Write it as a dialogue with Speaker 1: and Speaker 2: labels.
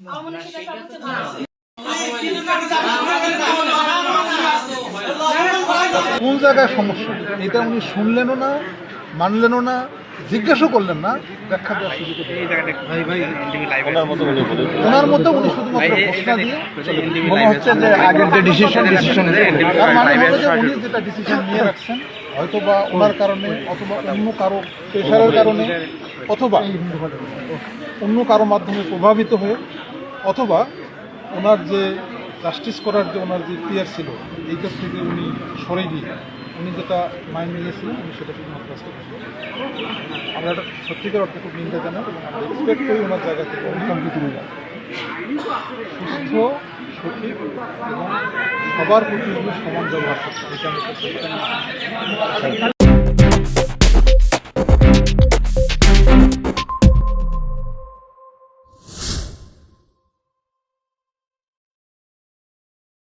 Speaker 1: আমার মনে সেটা সর্বোচ্চ ভালো
Speaker 2: কোন জায়গায় সমস্যা। এটা উনি শুনলেনও না মানলেনও না জিজ্ঞাসা করলেন না ব্যাখ্যা দেওয়ার সুযোগ ওনার মতো উনি শুধুমাত্র ঘোষণা দিয়ে মনে হচ্ছে যে আগের যে ডিসিশন ডিসিশন তার মানে হলো যে উনি যেটা ডিসিশন নিয়ে রাখছেন হয়তো বা ওনার কারণে অথবা অন্য কারও প্রেশারের কারণে অথবা অন্য কারও মাধ্যমে প্রভাবিত হয়ে অথবা ওনার যে জাস্টিস করার যে ওনার যে ক্লিয়ার ছিল, এই কাছ থেকে উনি সরে গিয়ে উনি যেটা মাইন্ড নিয়েছিলেন উনি সেটা শুধুমাত্র করছেন। আমরা এটা সত্যিকার অর্থে খুব নিন্দা জানাই এবং আমরা এক্সপেক্ট করি ওনার জায়গা থেকে। অভিকম্পিত হয়ে সুস্থ, সঠিক এবং সবার প্রতি সমান ব্যবহার আমি